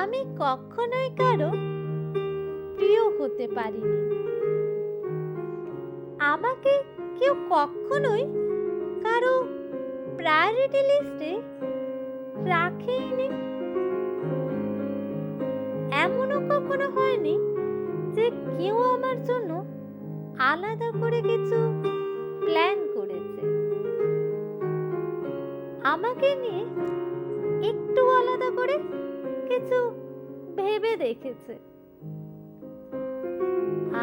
আমি কখনোই কারও প্রিয় হতে পারিনি। আমাকে কেউ কখনোই কারও প্রায়োরিটি লিস্টে রাখেইনি। এমনও কখনো হয়নি যে কেউ আমার জন্য আলাদা করে কিছু প্ল্যান করেছে। আমাকে নিয়ে ভেবে দেখেছে।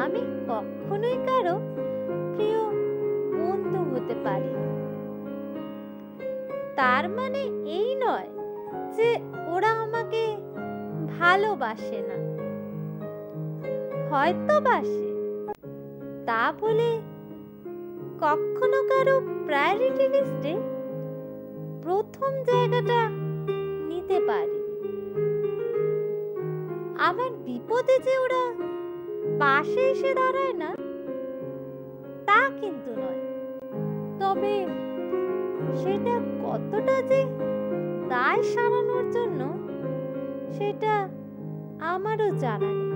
আমি কখনোই কারও প্রিয় বন্ধু হতে পারিনি তার মানে এই নয় যে ওরা আমাকে ভালোবাসে না। হয়তো বাসে তা বলে কখনো কারও প্রায়োরিটি লিস্টে প্রথম জায়গাটা নিতে পারি। আমার বিপদে যে ওরা পাশে এসে দাঁড়ায় না, তা কিন্তু নয়। তবে সেটা কতটা যে দায় সারানোর জন্য, সেটা আমারও জানা নেই।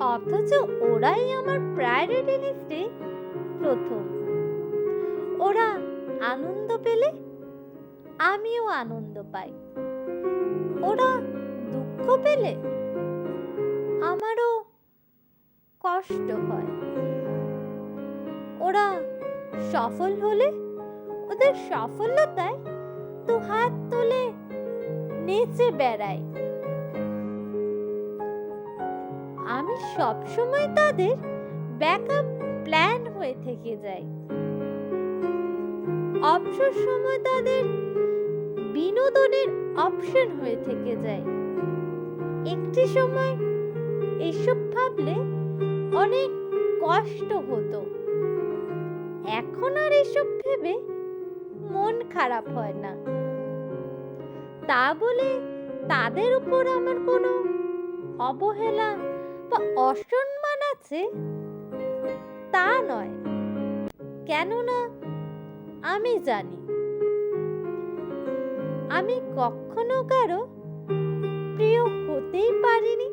অথচ ওরাই আমার প্রায়োরিটি লিস্টে প্রথম। ওরা আনন্দ পেলে আমিও আনন্দ পাই। ওরা পেলে আমারও কষ্ট হয়। ওরা সফল হলে, ওদের সফলতায় তো হাত তুলে নেচে বেড়াই আমি সবসময় তাদের ব্যাকআপ প্ল্যান হয়ে থেকে যাই। অবসর সময় তাদের বিনোদনের অপশন হয়ে থেকে যায়। একটি সময় এসব ভাবলে অনেক কষ্ট হতো। এখন আর এসব ভেবে মন খারাপ হয় না। তা বলে তাদের উপর আমার কোনো অবহেলা বা অসম্মান আছে? তা নয়। কেননা আমি জানি। আমি কখনো কারও প্রিয় হতেই পারিনি।